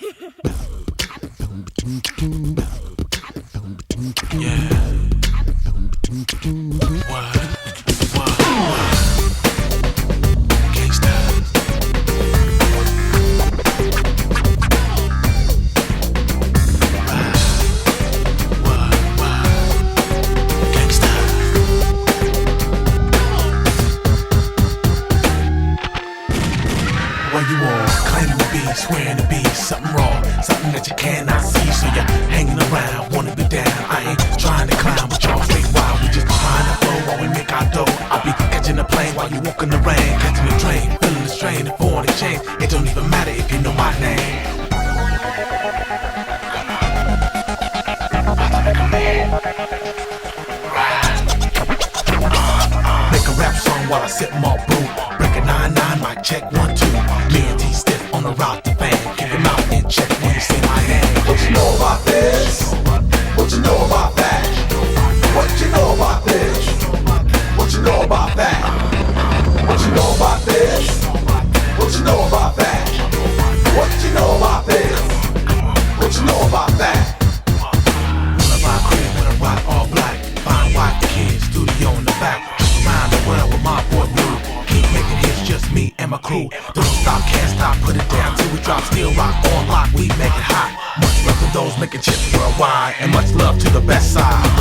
Yeah. What? You on? Claiming to be, swearing to be something wrong, something that you cannot see. So you're hanging around, wanna be down. I ain't trying to climb, but y'all straight wild. We just trying to flow while we make our dough. I'll be catching a plane while you walk in the rain, catching the train, feeling the strain and foreign. It don't even matter if you know my name. Make a rap song while I sip more brew. Nine nine, mic check one two. Me and T stiff on the route to fame. Keep your mouth in check when you say my name. What you know about this? What you know about that? What you know about this? What you know about that? What you know about this? What you know about that? What you know about this? What you know about that? Crew. Don't stop, can't stop, put it down till we drop. Still rock on lock, we make it hot. Much love to those making chips worldwide, and much love to the best side,